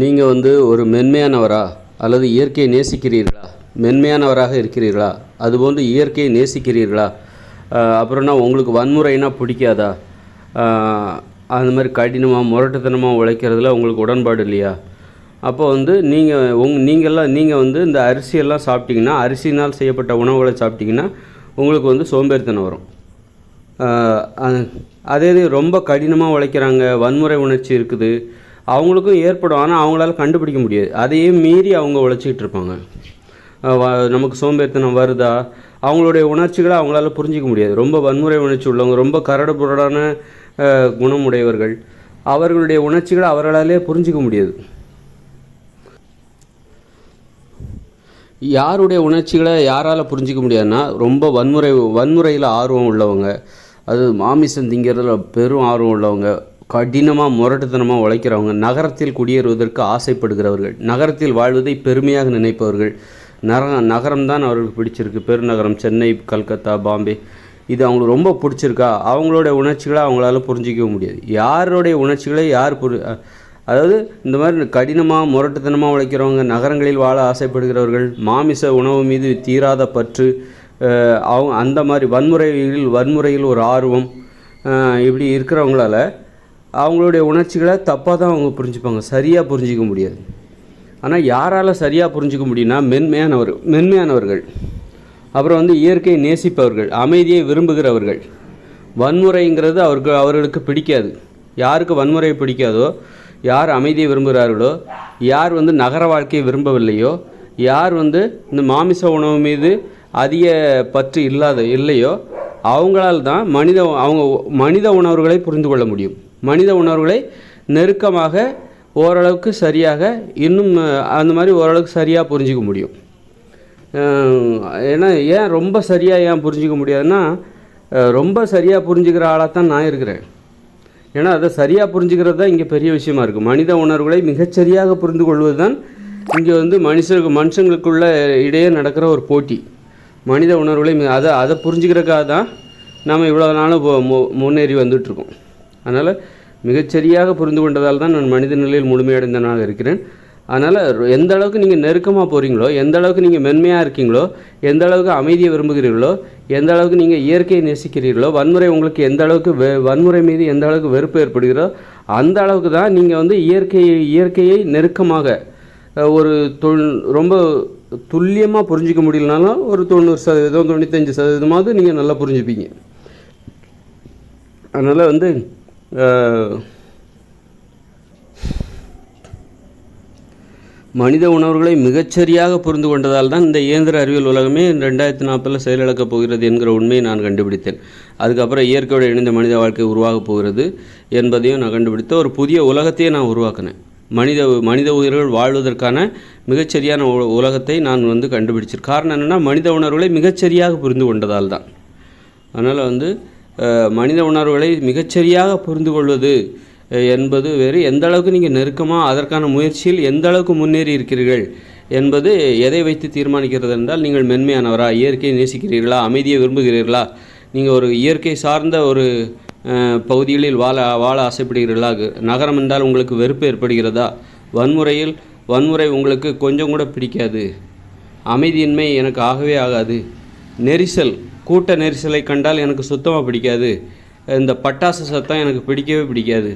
நீங்கள் வந்து ஒரு மென்மையானவரா அல்லது இயற்கையை நேசிக்கிறீர்களா? மென்மையானவராக இருக்கிறீர்களா? அதுபோன்று இயற்கையை நேசிக்கிறீர்களா? அப்புறம்னா உங்களுக்கு வன்முறைனா பிடிக்காதா? அந்த மாதிரி கடினமாக முரட்டுத்தனமாக உழைக்கிறதுல உங்களுக்கு உடன்பாடு இல்லையா? அப்போ வந்து நீங்கள் உங் நீங்கள்லாம் நீங்கள் வந்து இந்த அரிசியெல்லாம் சாப்பிட்டிங்கன்னா அரிசினால் செய்யப்பட்ட உணவுகளை சாப்பிட்டிங்கன்னா உங்களுக்கு வந்து சோம்பேறித்தனம் வரும். அதே இது ரொம்ப கடினமாக உழைக்கிறாங்க வன்முறை உணர்ச்சி இருக்குது அவங்களுக்கும் ஏற்படும். ஆனால் அவங்களால கண்டுபிடிக்க முடியாது. அதையே மீறி அவங்க உழைச்சிக்கிட்டு இருப்பாங்க. நமக்கு சோம்பேறித்தனம் வருதா? அவங்களுடைய உணர்ச்சிகளை அவங்களால புரிஞ்சிக்க முடியாது. ரொம்ப வன்முறை உணர்ச்சி உள்ளவங்க ரொம்ப கரடு புரடான குணமுடையவர்கள் அவர்களுடைய உணர்ச்சிகளை அவர்களாலே புரிஞ்சிக்க முடியாது. யாருடைய உணர்ச்சிகளை யாரால் புரிஞ்சிக்க முடியாதுன்னா ரொம்ப வன்முறை வன்முறையில் ஆர்வம் உள்ளவங்க அது மாமிசம் திங்கிறதுல பெரும் ஆர்வம் உள்ளவங்க கடினமாக முரட்டுத்தனமாக உழைக்கிறவங்க நகரத்தில் குடியேறுவதற்கு ஆசைப்படுகிறவர்கள் நகரத்தில் வாழ்வதை பெருமையாக நினைப்பவர்கள். நர நகரம்தான் அவர்களுக்கு பிடிச்சிருக்கு. பெருநகரம் சென்னை கல்கத்தா பாம்பே. இது அவங்களுக்கு ரொம்ப பிடிச்சிருக்கா? அவங்களோட உணர்ச்சிகளை அவங்களால புரிஞ்சிக்கவே முடியாது. யாருடைய உணர்ச்சிகளை யார் புரி அதாவது இந்த மாதிரி கடினமாக முரட்டுத்தனமாக உழைக்கிறவங்க நகரங்களில் வாழ ஆசைப்படுகிறவர்கள் மாமிச உணவு மீது தீராத பற்று அவங்க அந்த மாதிரி வன்முறையில் வன்முறையில் ஒரு ஆர்வம் இப்படி இருக்கிறவங்களால அவங்களுடைய உணர்ச்சிகளை தப்பாக தான் அவங்க புரிஞ்சுப்பாங்க. சரியாக புரிஞ்சிக்க முடியாது. ஆனால் யாரால் சரியாக புரிஞ்சிக்க முடியும்னா மென்மையானவர் மென்மையானவர்கள். அப்புறம் வந்து இயற்கையை நேசிப்பவர்கள் அமைதியை விரும்புகிறவர்கள். வன்முறைங்கிறது அவருக்கு அவர்களுக்கு பிடிக்காது. யாருக்கு வன்முறை பிடிக்காதோ யார் அமைதியை விரும்புகிறார்களோ யார் வந்து நகர வாழ்க்கையை விரும்பவில்லையோ யார் வந்து இந்த மாமிச உணவு மீது அதிக பற்று இல்லாத இல்லையோ அவங்களால் தான் மனித அவங்க மனித உணர்வுகளை புரிந்து கொள்ள முடியும். மனித உணர்வுகளை நெருக்கமாக ஓரளவுக்கு சரியாக இன்னும் அந்த மாதிரி ஓரளவுக்கு சரியாக புரிஞ்சிக்க முடியும். ஏன்னா ஏன் ரொம்ப சரியாக ஏன் புரிஞ்சிக்க முடியாதுன்னா ரொம்ப சரியாக புரிஞ்சுக்கிற ஆளாக தான் நான் இருக்கிறேன். ஏன்னா அதை சரியாக புரிஞ்சுக்கிறது தான் இங்கே பெரிய விஷயமா இருக்குது மனித உணர்வுகளை மிகச்சரியாக புரிந்து கொள்வது தான் இங்கே வந்து மனுஷருக்கு மனுஷங்களுக்குள்ள இடையே நடக்கிற ஒரு போட்டி. மனித உணர்வுகளை மி- அதை அதை புரிஞ்சுக்கிறதுக்காக தான் நம்ம இவ்வளோ நாளும் மு- முன்னேறி வந்துட்டுருக்கோம். அதனால் மிகச்சரியாக புரிந்து கொண்டதால் தான் நான் மனித நிலையில் முழுமையடைந்தனாக இருக்கிறேன். அதனால் எந்த அளவுக்கு நீங்கள் நெருக்கமாக போகிறீங்களோ எந்த அளவுக்கு நீங்கள் மென்மையாக இருக்கீங்களோ எந்த அளவுக்கு அமைதியை விரும்புகிறீர்களோ எந்த அளவுக்கு நீங்கள் இயற்கையை நேசிக்கிறீர்களோ வன்முறை உங்களுக்கு எந்த அளவுக்கு வெ வன்முறை மீது எந்த அளவுக்கு வெறுப்பு ஏற்படுகிறோ அந்த அளவுக்கு தான் நீங்கள் வந்து இயற்கையை இயற்கையை நெருக்கமாக ஒரு தொல் ரொம்ப துல்லியமாக புரிஞ்சிக்க முடியலனாலும் ஒரு தொண்ணூறு சதவீதம் தொண்ணூத்தஞ்சு சதவீதமாவது நீங்கள் நல்லா புரிஞ்சுப்பீங்க. அதனால் வந்து மனித உணர்வுகளை மிகச்சரியாக புரிந்து கொண்டதால் தான் இந்த இயந்திர அறிவியல் உலகமே ரெண்டாயிரத்தி நாற்பதில் செயலிழக்கப் போகிறது என்கிற உண்மையை நான் கண்டுபிடித்தேன். அதுக்கப்புறம் இயற்கையோடு இணைந்த மனித வாழ்க்கை உருவாகப் போகிறது என்பதையும் நான் கண்டுபிடித்த ஒரு புதிய உலகத்தையே நான் உருவாக்கினேன். மனித மனித உயிர்கள் வாழ்வதற்கான மிகச்சரியான உ- உலகத்தை நான் வந்து கண்டுபிடிச்சிருக்கேன். காரணம் என்னென்னா மனித உணர்வுகளை மிகச்சரியாக புரிந்து கொண்டதால் தான் அதனால் வந்து மனித உணர்வுகளை மிகச்சரியாக புரிந்து கொள்வது என்பது வேறு. எந்த அளவுக்கு நீங்கள் நெருக்கமாக அதற்கான முயற்சியில் எந்த அளவுக்கு முன்னேறி இருக்கிறீர்கள் என்பது எதை வைத்து தீர்மானிக்கிறது என்றால் நீங்கள் மென்மையானவரா இயற்கையை நேசிக்கிறீர்களா அமைதியை விரும்புகிறீர்களா நீங்கள் ஒரு இயற்கை சார்ந்த ஒரு பகுதிகளில் வாழ வாழ ஆசைப்படுகிறீர்களா நகரம் என்றால் உங்களுக்கு வெறுப்பு ஏற்படுகிறதா வன்முறையில் வன்முறை உங்களுக்கு கொஞ்சம் கூட பிடிக்காது அமைதியின்மை எனக்கு ஆகவே ஆகாது நெரிசல் கூட்ட நெரிசலை கண்டால் எனக்கு சுத்தமாக பிடிக்காது. இந்த பட்டாசு சத்தம் எனக்கு பிடிக்கவே பிடிக்காது.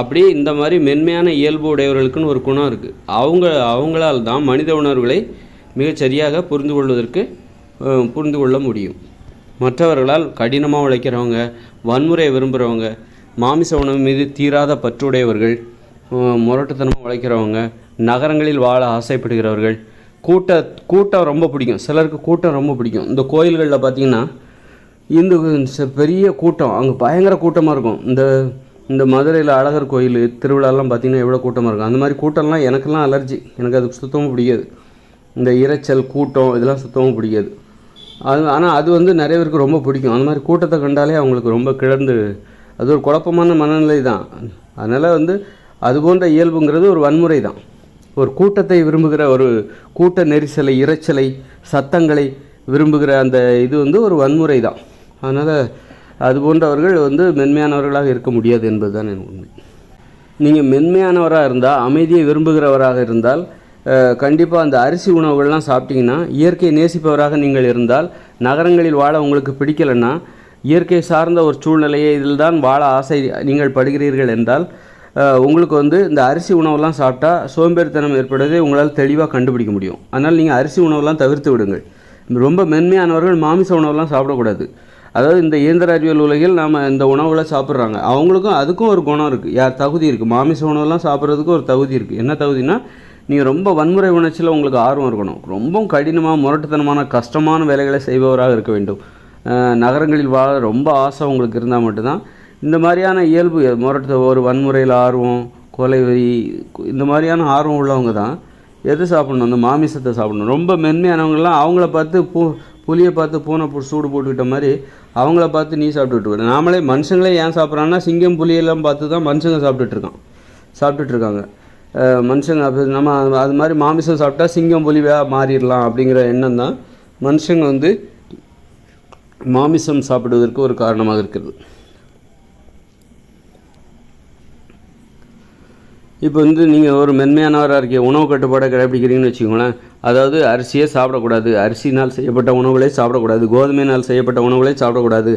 அப்படி இந்த மாதிரி மென்மையான இயல்பு உடையவர்களுக்குன்னு ஒரு குணம் இருக்குது அவங்க அவங்களால் தான் மனித உணர்வுகளை மிகச்சரியாக புரிந்து கொள்வதற்கு புரிந்து கொள்ள முடியும். மற்றவர்களால் கடினமாக உழைக்கிறவங்க வன்முறையை விரும்புகிறவங்க மாமிச உணவு மீது தீராத பற்றுடையவர்கள் முரட்டுத்தனமாக உழைக்கிறவங்க நகரங்களில் வாழ ஆசைப்படுகிறவர்கள் கூட்ட கூட்டம் ரொம்ப பிடிக்கும். சிலருக்கு கூட்டம் ரொம்ப பிடிக்கும். இந்த கோயில்களில் பார்த்தீங்கன்னா இந்து ச- பெரிய கூட்டம். அங்கே பயங்கர கூட்டமாக இருக்கும். இந்த இந்த மதுரையில் அழகர் கோயில் திருவிழாலாம் பார்த்தீங்கன்னா எவ்வளோ கூட்டமாக இருக்கும். அந்த மாதிரி கூட்டம்லாம் எனக்கெல்லாம் அலர்ஜி எனக்கு அது சுத்தமாக பிடிக்காது. இந்த இரைச்சல் கூட்டம் இதெல்லாம் சுத்தமாக பிடிக்காது. அது ஆனால் அது வந்து நிறைய பேருக்கு ரொம்ப பிடிக்கும். அந்த மாதிரி கூட்டத்தை கண்டாலே அவங்களுக்கு ரொம்ப கிளர்ந்து அது ஒரு குழப்பமான மனநிலை தான் அதனால் வந்து அது போன்ற இயல்புங்கிறது ஒரு வன்முறை தான் ஒரு கூட்டத்தை விரும்புகிற ஒரு கூட்ட நெரிசலை இரைச்சலை சத்தங்களை விரும்புகிற அந்த இது வந்து ஒரு வன்முறை தான். அதனால் அது போன்றவர்கள் வந்து மென்மையானவர்களாக இருக்க முடியாது என்பது தான் என் உண்மை. நீங்கள் மென்மையானவராக இருந்தால் அமைதியை விரும்புகிறவராக இருந்தால் கண்டிப்பாக அந்த அரிசி உணவுகள்லாம் சாப்பிட்டிங்கன்னா இயற்கையை நேசிப்பவராக நீங்கள் இருந்தால் நகரங்களில் வாழ உங்களுக்கு பிடிக்கலைன்னா இயற்கை சார்ந்த ஒரு சூழ்நிலையை இதில் தான் வாழ ஆசை நீங்கள் படுகிறீர்கள் என்றால் உங்களுக்கு வந்து இந்த அரிசி உணவெல்லாம் சாப்பிட்டா சோம்பேறித்தனம் ஏற்படுவதை உங்களால் தெளிவாக கண்டுபிடிக்க முடியும். அதனால் நீங்கள் அரிசி உணவெல்லாம் தவிர்த்து விடுங்கள். ரொம்ப மென்மையானவர்கள் மாமிச உணவெல்லாம் சாப்பிடக்கூடாது. அதாவது இந்த இயந்திர அறிவியல் உலகில் நாம் இந்த உணவுகளை சாப்பிட்றாங்க. அவங்களுக்கும் அதுக்கும் ஒரு குணம் இருக்குது யார் தகுதி இருக்குது மாமிச உணவெல்லாம் சாப்பிட்றதுக்கு ஒரு தகுதி இருக்குது என்ன தகுதினா நீங்கள் ரொம்ப வன்முறை உணர்ச்சியில் உங்களுக்கு ஆர்வம் இருக்கணும். ரொம்ப கடினமாக முரட்டுத்தனமான கஷ்டமான வேலைகளை செய்பவராக இருக்க வேண்டும். நகரங்களில் வாழ ரொம்ப ஆசை உங்களுக்கு இருந்தால் மட்டும்தான். இந்த மாதிரியான இயல்பு முரட்டு ஒரு வன்முறையில் ஆர்வம் கொலை வெறி இந்த மாதிரியான ஆர்வம் உள்ளவங்க தான் எது சாப்பிடணும்? அந்த மாமிசத்தை சாப்பிடணும். ரொம்ப மென்மையானவங்கெல்லாம் அவங்கள பார்த்து பூ புளியை பார்த்து பூனை போட்டு சூடு போட்டுக்கிட்ட மாதிரி அவங்கள பார்த்து நீ சாப்பிட்டுட்டு நாமளே மனுஷங்களே ஏன் சாப்பிட்றான்னா சிங்கம் புலியெல்லாம் பார்த்து தான் மனுஷங்க சாப்பிட்டுட்டு இருக்கான். சாப்பிட்டுட்டு இருக்காங்க. மனுஷங்க நம்ம அது மாதிரி மாமிசம் சாப்பிட்டா சிங்கம் புலியாக மாறிடலாம் அப்படிங்கிற எண்ணம் தான் மனுஷங்க வந்து மாமிசம் சாப்பிடுவதற்கு ஒரு காரணமாக இருக்கிறது. இப்போ வந்து நீங்கள் ஒரு மென்மையானவராக இருக்கீங்க உணவு கட்டுப்பாடை கடைப்பிடிக்கிறீங்கன்னு வச்சுக்கோங்களேன். அதாவது அரிசியே சாப்பிடக்கூடாது. அரிசினால் செய்யப்பட்ட உணவுகளே சாப்பிடக்கூடாது. கோதுமையினால் செய்யப்பட்ட உணவுகளே சாப்பிடக்கூடாது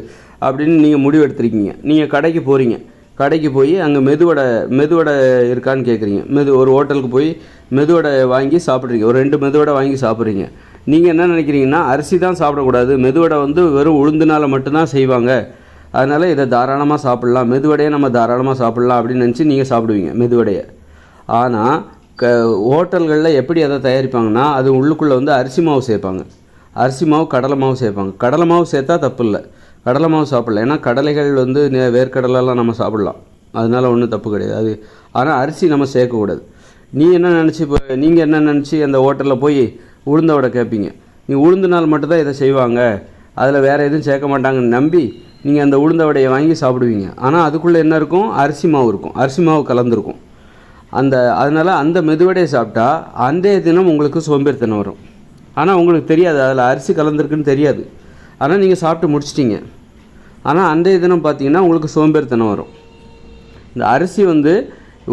அப்படின்னு நீங்கள் முடிவு எடுத்திருக்கீங்க நீங்கள் கடைக்கு போகிறீங்க கடைக்கு போய் அங்கே மெதுவடை மெதுவடை இருக்கான்னு கேட்குறீங்க மெது ஒரு ஹோட்டலுக்கு போய் மெதுவடை வாங்கி சாப்பிட்றீங்க. ஒரு ரெண்டு மெதுவடை வாங்கி சாப்பிட்றீங்க. நீங்கள் என்ன நினைக்கிறீங்கன்னா அரிசி தான் சாப்பிடக்கூடாது. மெதுவடை வந்து வெறும் உளுந்துனால மட்டும்தான் செய்வாங்க. அதனால் இதை தாராளமாக சாப்பிட்லாம். மெதுவடையை நம்ம தாராளமாக சாப்பிட்லாம் அப்படின்னு நினச்சி நீங்கள் சாப்பிடுவீங்க மெதுவடையை. ஆனால் க ஹோட்டல்களில் எப்படி அதை தயாரிப்பாங்கன்னா அது உள்ளுக்குள்ளே வந்து அரிசி மாவு சேர்ப்பாங்க. அரிசி மாவு கடலை மாவு சேர்ப்பாங்க. கடலை மாவு சேர்த்தா தப்பு இல்லை கடலை மாவு சாப்பிடலாம் ஏன்னா கடலைகள் வந்து நே- வேர்க்கடலைலாம் நம்ம சாப்பிட்லாம். அதனால ஒன்றும் தப்பு கிடையாது. அது ஆனால் அரிசி நம்ம சேர்க்கக்கூடாது. நீ என்ன நினச்சி இப்போ நீங்கள் என்ன நினச்சி அந்த ஹோட்டலில் போய் உளுந்த வடை கேட்பீங்க நீ உளுந்து நாள் மட்டும்தான் இதை செய்வாங்க. அதில் வேறு எதுவும் சேர்க்க மாட்டாங்கன்னு நம்பி நீங்கள் அந்த உளுந்த வடையை வாங்கி சாப்பிடுவீங்க. ஆனால் அதுக்குள்ளே என்ன இருக்கும்? அரிசி மாவு இருக்கும். அரிசி மாவு கலந்துருக்கும். அந்த அதனால் அந்த மெதுவடையை சாப்பிட்டா அன்றைய தினம் உங்களுக்கு சோம்பேறித்தனம் வரும். ஆனால் உங்களுக்கு தெரியாது. அதில் அரிசி கலந்துருக்குன்னு தெரியாது. ஆனால் நீங்கள் சாப்பிட்டு முடிச்சிட்டிங்க. ஆனால் அன்றைய தினம் பார்த்தீங்கன்னா உங்களுக்கு சோம்பேறித்தனம் வரும். இந்த அரிசி வந்து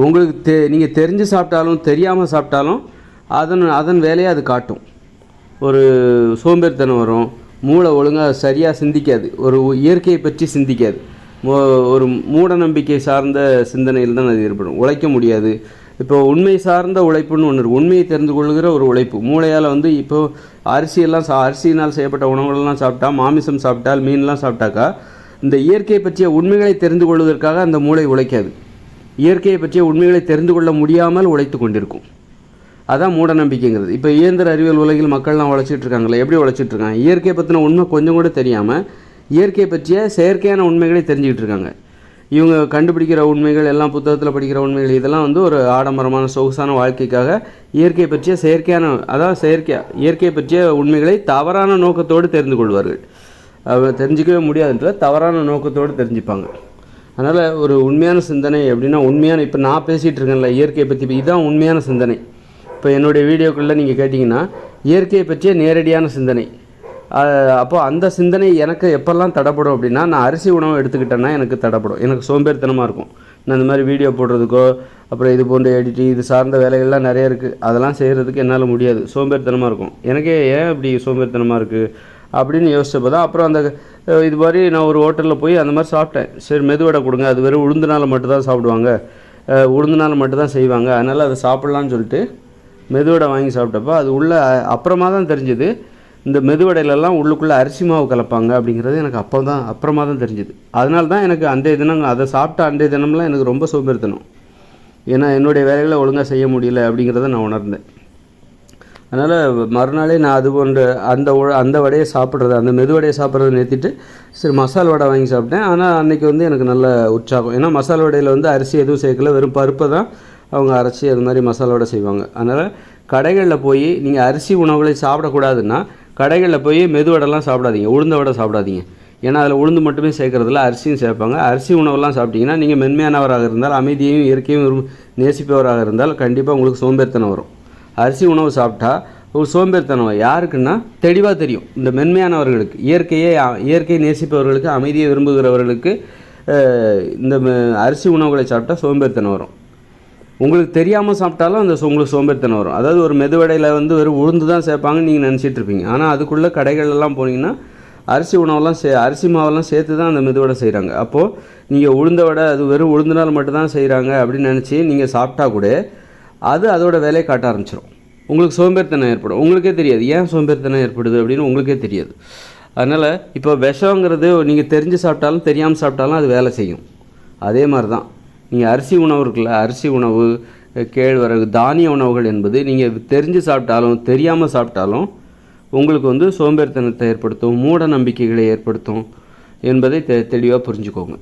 உங்களுக்கு தெ நீங்கள் தெரிஞ்சு சாப்பிட்டாலும் தெரியாமல் சாப்பிட்டாலும் அதன் அதன் வேலையை அது காட்டும். ஒரு சோம்பேறித்தனம் வரும். மூளை ஒழுங்காக சரியாக சிந்திக்காது. ஒரு இயற்கையை பற்றி சிந்திக்காது. ஒரு மூட நம்பிக்கை சார்ந்த சிந்தனையில் தான் அது ஏற்படும். உழைக்க முடியாது. இப்போ உண்மை சார்ந்த உழைப்புன்னு ஒன்று உண்மையை தெரிந்து கொள்கிற ஒரு உழைப்பு. மூளையால் வந்து இப்போ அரிசியெல்லாம் சா அரிசியினால் செய்யப்பட்ட உணவுகளெல்லாம் சாப்பிட்டா மாமிசம் சாப்பிட்டால் மீன்லாம் சாப்பிட்டாக்கா இந்த இயற்கையை பற்றிய உண்மைகளை தெரிந்து கொள்வதற்காக அந்த மூளை உழைக்காது. இயற்கையை பற்றிய உண்மைகளை தெரிந்து கொள்ள முடியாமல் உழைத்து கொண்டிருக்கும். அதான் மூட நம்பிக்கைங்கிறது இப்போ இயந்திர அறிவியல் உலகில் மக்கள்லாம் உழைச்சிட்டு இருக்காங்களே எப்படி உழைச்சிட்டு இருக்காங்க இயற்கை பற்றின உண்மை கொஞ்சம் கூட தெரியாமல் இயற்கை பற்றிய செயற்கையான உண்மைகளை தெரிஞ்சுக்கிட்டு இருக்காங்க இவங்க கண்டுபிடிக்கிற உண்மைகள் எல்லாம் புத்தகத்தில் படிக்கிற உண்மைகள் இதெல்லாம் வந்து ஒரு ஆடம்பரமான சொகுசான வாழ்க்கைக்காக இயற்கை பற்றிய செயற்கையான அதாவது செயற்கை இயற்கை பற்றிய உண்மைகளை தவறான நோக்கத்தோடு தெரிந்து கொள்வார்கள். தெரிஞ்சிக்கவே முடியாதுன்ற தவறான நோக்கத்தோடு தெரிஞ்சுப்பாங்க. அதனால் ஒரு உண்மையான சிந்தனை எப்படின்னா உண்மையான இப்போ நான் பேசிகிட்டு இருக்கேன்ல இயற்கையை பற்றி இதுதான் உண்மையான சிந்தனை. இப்போ என்னுடைய வீடியோக்குள்ளே நீங்கள் கேட்டிங்கன்னா இயற்கையை பற்றிய நேரடியான சிந்தனை. அப்போது அப்போ அந்த சிந்தனை எனக்கு எப்போல்லாம் தடைப்படும் அப்படின்னா நான் அரிசி உணவு எடுத்துக்கிட்டேன்னா எனக்கு தடைப்படும். எனக்கு சோம்பேறித்தனமாக இருக்கும். நான் இந்த மாதிரி வீடியோ போடுறதுக்கோ அப்புறம் இது போன்ற எடிட்டி இது சார்ந்த வேலைகள்லாம் நிறைய இருக்குது அதெல்லாம் செய்கிறதுக்கு என்னால் முடியாது. சோம்பேறித்தனமாக இருக்கும். எனக்கே ஏன் இப்படி சோம்பேறித்தனமாக இருக்குது அப்படின்னு யோசிச்சப்போ தான் அப்புறம் அந்த இது மாதிரி நான் ஒரு ஹோட்டலில் போய் அந்த மாதிரி சாப்பிட்டேன். சரி மெதுவடை கொடுங்க. அது வெறும் உளுந்துனால மட்டும்தான் சாப்பிடுவாங்க. அஹ், மட்டும்தான் செய்வாங்க. அதனால் அதை சாப்பிட்லான்னு சொல்லிட்டு மெதுவடை வாங்கி சாப்பிட்டப்போ அது உள்ள அப்புறமா தான் தெரிஞ்சுது. இந்த மெதுவடையிலலாம் உள்ளுக்குள்ளே அரிசி மாவு கலப்பாங்க அப்படிங்கிறது எனக்கு அப்போ தான் அப்புறமா தான் தெரிஞ்சுது. அதனால தான் எனக்கு அன்றைய தினம் அதை சாப்பிட்ட அன்றைய தினம்லாம் எனக்கு ரொம்ப சோம்பேறித்தனம். ஏன்னா என்னுடைய வேலைகளை ஒழுங்காக செய்ய முடியல அப்படிங்கிறத நான் உணர்ந்தேன். அதனால் மறுநாளே நான் அது போன்ற அந்த உ- அந்த வடையை சாப்பிட்றது அந்த மெதுவடையை சாப்பிட்றத நிறுத்திட்டு சரி மசால் வடை வாங்கி சாப்பிட்டேன். ஆனால் அன்றைக்கி வந்து எனக்கு நல்ல உற்சாகம். ஏன்னா மசால் வடையில் வந்து அரிசி எதுவும் சேர்க்கல. வெறும் பருப்பை தான் அவங்க அரைச்சி அது மாதிரி மசாலாவோட வடை செய்வாங்க. அதனால் கடைகளில் போய் நீங்கள் அரிசி உணவுகளை சாப்பிடக்கூடாதுன்னா கடைகளில் போய் மெதுவடைலாம் சாப்பிடாதீங்க. உளுந்த வடை சாப்பிடாதீங்க. ஏன்னா அதில் உளுந்து மட்டுமே சேர்க்கறதில்ல அரிசியும் சேர்ப்பாங்க. அரிசி உணவெல்லாம் சாப்பிட்டீங்கன்னா நீங்கள் மென்மையானவராக இருந்தால் அமைதியையும் இயற்கையும் நேசிப்பவராக இருந்தால் கண்டிப்பாக உங்களுக்கு சோம்பேறித்தனம் வரும். அரிசி உணவு சாப்பிட்டா ஒரு சோம்பேறித்தனம் யாருக்குன்னா தெளிவாக தெரியும். இந்த மென்மையானவர்களுக்கு இயற்கையே இயற்கையை நேசிப்பவர்களுக்கு அமைதியை விரும்புகிறவர்களுக்கு இந்த ம- அரிசி உணவுகளை சாப்பிட்டா சோம்பேறித்தனம் வரும். உங்களுக்கு தெரியாமல் சாப்பிட்டாலும் அந்த உங்களுக்கு சோம்பேறித்தனம் வரும். அதாவது ஒரு மெதுவடையில் வந்து வெறும் உளுந்து தான் சேர்ப்பாங்கன்னு நீங்கள் நினச்சிட்டு இருப்பீங்க. ஆனால் அதுக்குள்ளே கடைகள்லாம் போனீங்கன்னா அரிசி உணவெல்லாம் சே அரிசி மாவெல்லாம் சேர்த்து தான் அந்த மெதுவடை செய்கிறாங்க அப்போது நீங்கள் உளுந்த வடை அது வெறும் உளுந்தினால் மட்டும்தான் செய்கிறாங்க அப்படின்னு நினச்சி நீங்கள் சாப்பிட்டா கூட அது அதோட வேலையை காட்ட ஆரம்பிச்சிடும் உங்களுக்கு சோம்பேறித்தனம் ஏற்படும். உங்களுக்கே தெரியாது. ஏன் சோம்பேறித்தனம் ஏற்படுது அப்படின்னு உங்களுக்கே தெரியாது. அதனால் இப்போ விஷங்கிறது நீங்கள் தெரிஞ்சு சாப்பிட்டாலும் தெரியாமல் சாப்பிட்டாலும் அது வேலை செய்யும். அதே மாதிரி தான் நீங்கள் அரிசி உணவு இருக்குல்ல அரிசி உணவு கேழ்வரகு தானிய உணவுகள் என்பது நீங்கள் தெரிஞ்சு சாப்பிட்டாலும் தெரியாமல் சாப்பிட்டாலும் உங்களுக்கு வந்து சோம்பேறித்தனத்தை ஏற்படுத்தும் மூட நம்பிக்கைகளை ஏற்படுத்தும் என்பதை தெ தெளிவாக புரிஞ்சுக்கோங்க.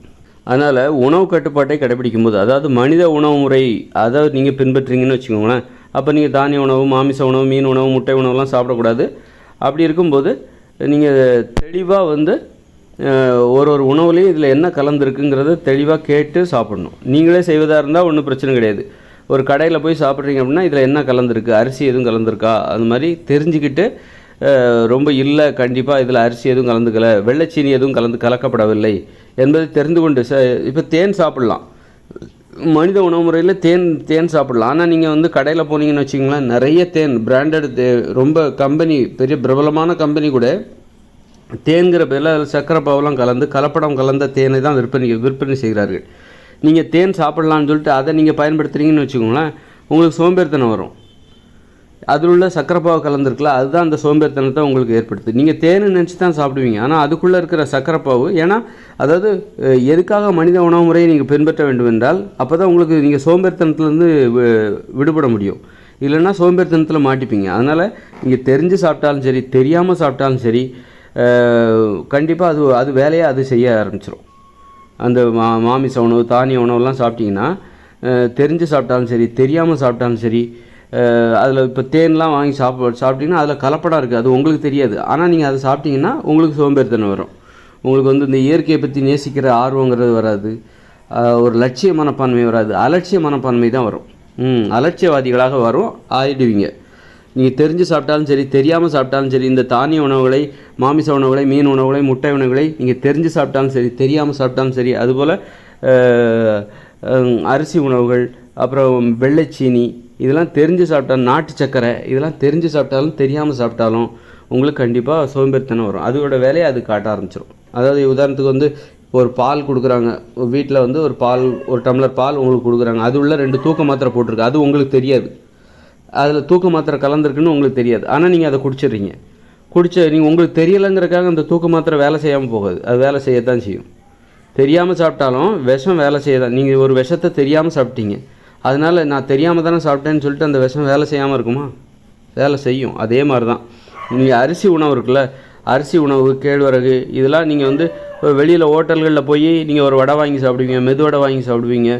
அதனால் உணவு கட்டுப்பாட்டை கடைபிடிக்கும் போது அதாவது மனித உணவு முறை அதை நீங்கள் பின்பற்றுறீங்கன்னு வச்சுக்கோங்களேன். அப்போ நீங்கள் தானிய உணவு மாமிச உணவு மீன் உணவு முட்டை உணவுலாம் சாப்பிடக்கூடாது. அப்படி இருக்கும்போது நீங்கள் தெளிவாக வந்து ஒரு ஒரு உணவுலையும் இதில் என்ன கலந்துருக்குங்கிறத தெளிவாக கேட்டு சாப்பிடணும். நீங்களே செய்வதாக இருந்தால் ஒன்றும் பிரச்சனை கிடையாது. ஒரு கடையில் போய் சாப்பிட்றீங்க அப்படின்னா இதில் என்ன கலந்துருக்கு? அரிசி எதுவும் கலந்துருக்கா? அது மாதிரி தெரிஞ்சுக்கிட்டு ரொம்ப இல்லை கண்டிப்பாக இதில் அரிசி எதுவும் கலந்துக்கல வெள்ளைச்சீனி எதுவும் கலந்து கலக்கப்படவில்லை என்பதை தெரிந்து கொண்டு ச இப்போ தேன் சாப்பிட்லாம். மனித உணவு முறையில் தேன் தேன் சாப்பிடலாம். ஆனால் நீங்கள் வந்து கடையில் போனீங்கன்னு வச்சிங்களேன் நிறைய தேன் பிராண்டட் தே ரொம்ப கம்பெனி பெரிய பிரபலமான கம்பெனி கூட தேன்கிற பேரில் அதில் சர்க்கரை பாவெல்லாம் கலந்து கலப்படம் கலந்த தேனை தான் விற்பனை விற்பனை செய்கிறார்கள். நீங்கள் தேன் சாப்பிடலாம்னு சொல்லிட்டு அதை நீங்கள் பயன்படுத்துகிறீங்கன்னு வச்சுக்கோங்களேன் உங்களுக்கு சோம்பேறித்தனம் வரும். அதில் உள்ள சர்க்கரை பாவு கலந்துருக்குல அதுதான் அந்த சோம்பேறித்தனத்தை உங்களுக்கு ஏற்படுத்து நீங்கள் தேனை நினச்சி தான் சாப்பிடுவீங்க ஆனால் அதுக்குள்ளே இருக்கிற சர்க்கரை பாவு ஏன்னா அதாவது எதுக்காக மனித உணவு முறையை நீங்கள் பின்பற்ற வேண்டும் என்றால் அப்போ தான் உங்களுக்கு நீங்கள் சோம்பேறித்தனத்துலேருந்து விடுபட முடியும். இல்லைன்னா சோம்பேறித்தனத்தில் மாட்டிப்பீங்க. அதனால் நீங்கள் தெரிஞ்சு சாப்பிட்டாலும் சரி தெரியாமல் சாப்பிட்டாலும் சரி கண்டிப்பாக அது அது வேலையை அது செய்ய ஆரம்பிச்சிடும் அந்த மா மாமிச உணவு தானிய உணவுலாம் சாப்பிட்டிங்கன்னா தெரிஞ்சு சாப்பிட்டாலும் சரி தெரியாமல் சாப்பிட்டாலும் சரி அதில் இப்போ தேன்லாம் வாங்கி சாப்பிட சாப்பிட்டிங்கன்னா அதில் கலப்படம் இருக்குது அது உங்களுக்கு தெரியாது. ஆனால் நீங்கள் அதை சாப்பிட்டீங்கன்னா உங்களுக்கு சோம்பேறித்தனம் வரும். உங்களுக்கு வந்து இந்த இயற்கையை பற்றி நேசிக்கிற ஆர்வங்கிறது வராது. ஒரு லட்சிய மனப்பான்மை வராது. அலட்சிய மனப்பான்மை தான் வரும். ம் அலட்சியவாதிகளாக வரும். ஆயிடுவீங்க. நீங்கள் தெரிஞ்சு சாப்பிட்டாலும் சரி தெரியாமல் சாப்பிட்டாலும் சரி இந்த தானிய உணவுகளை மாமிச உணவுகளை மீன் உணவுகளை முட்டை உணவுகளை நீங்கள் தெரிஞ்சு சாப்பிட்டாலும் சரி தெரியாமல் சாப்பிட்டாலும் சரி அதுபோல் அரிசி உணவுகள் அப்புறம் வெள்ளைச்சீனி இதெல்லாம் தெரிஞ்சு சாப்பிட்டா நாட்டு சக்கரை இதெல்லாம் தெரிஞ்சு சாப்பிட்டாலும் தெரியாமல் சாப்பிட்டாலும் உங்களுக்கு கண்டிப்பாக சோம்பேறித்தனம் வரும். அதோட வேலையை அது காட்ட ஆரம்பிச்சிடும் அதாவது உதாரணத்துக்கு வந்து ஒரு பால் கொடுக்குறாங்க வீட்டில் வந்து ஒரு பால் ஒரு டம்ளர் பால் உங்களுக்கு கொடுக்குறாங்க அது உள்ள ரெண்டு தூக்க மாத்திரை போட்டிருக்கு அது உங்களுக்கு தெரியாது. அதில் தூக்க மாத்திரை கலந்துருக்குன்னு உங்களுக்கு தெரியாது. ஆனால் நீங்கள் அதை குடிச்சிடுறீங்க. குடிச்ச நீங்கள் உங்களுக்கு தெரியலைங்கிறக்காக அந்த தூக்க மாத்திரை வேலை செய்யாமல் போகாது. அது வேலை செய்யத்தான் செய்யும். தெரியாமல் சாப்பிட்டாலும் விஷம் வேலை செய்ய தான் நீங்கள் ஒரு விஷத்தை தெரியாமல் சாப்பிட்டீங்க. அதனால் நான் தெரியாமல் தானே சாப்பிட்டேன்னு சொல்லிட்டு அந்த விஷம் வேலை செய்யாமல் இருக்குமா? வேலை செய்யும். அதே மாதிரி தான் நீங்கள் அரிசி உணவு இருக்குல்ல அரிசி உணவு கேழ்வரகு இதெல்லாம் நீங்கள் வந்து வெளியில் ஹோட்டல்களில் போய் நீங்கள் ஒரு வடை வாங்கி சாப்பிடுவீங்க மெது வடை வாங்கி சாப்பிடுவீங்க.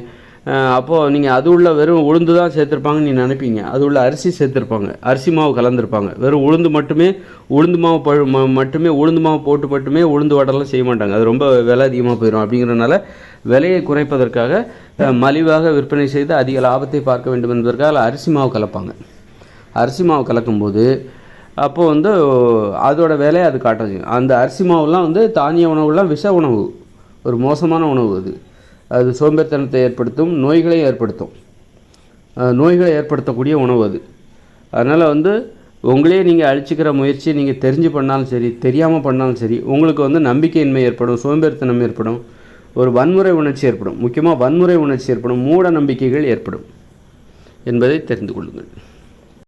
அப்போது நீங்கள் அது உள்ள வெறும் உளுந்து தான் சேர்த்துருப்பாங்கன்னு நீங்கள் நினைப்பீங்க. அது உள்ள அரிசி சேர்த்துருப்பாங்க. அரிசி மாவு கலந்துருப்பாங்க. வெறும் உளுந்து மட்டுமே உளுந்து மாவு பழு ம- மட்டுமே உளுந்து மாவு போட்டு மட்டுமே உளுந்து வடலாம் செய்ய மாட்டாங்க. அது ரொம்ப விலை அதிகமாக போயிடும் அப்படிங்கிறனால விலையை குறைப்பதற்காக மலிவாக விற்பனை செய்து அதிக லாபத்தை பார்க்க வேண்டும் என்பதற்காக அரிசி மாவு கலப்பாங்க. அரிசி மாவு கலக்கும்போது அப்போது வந்து அதோட வேலையை அது காட்டுறது அந்த அரிசி மாவுலாம் வந்து தானிய உணவுலாம் விஷ உணவு. ஒரு மோசமான உணவு அது. அது சோம்பேறித்தனத்தை ஏற்படுத்தும் நோய்களை ஏற்படுத்தும். நோய்களை ஏற்படுத்தக்கூடிய உணவு அது. அதனால் வந்து உங்களே நீங்கள் அழிச்சிக்கிற முயற்சி நீங்கள் தெரிஞ்சு பண்ணாலும் சரி தெரியாமல் பண்ணாலும் சரி உங்களுக்கு வந்து நம்பிக்கையின்மை ஏற்படும் சோம்பேறித்தனம் ஏற்படும் ஒரு வன்முறை உணர்ச்சி ஏற்படும் முக்கியமாக வன்முறை உணர்ச்சி ஏற்படும் மூட நம்பிக்கைகள் ஏற்படும் என்பதை தெரிந்து கொள்ளுங்கள்.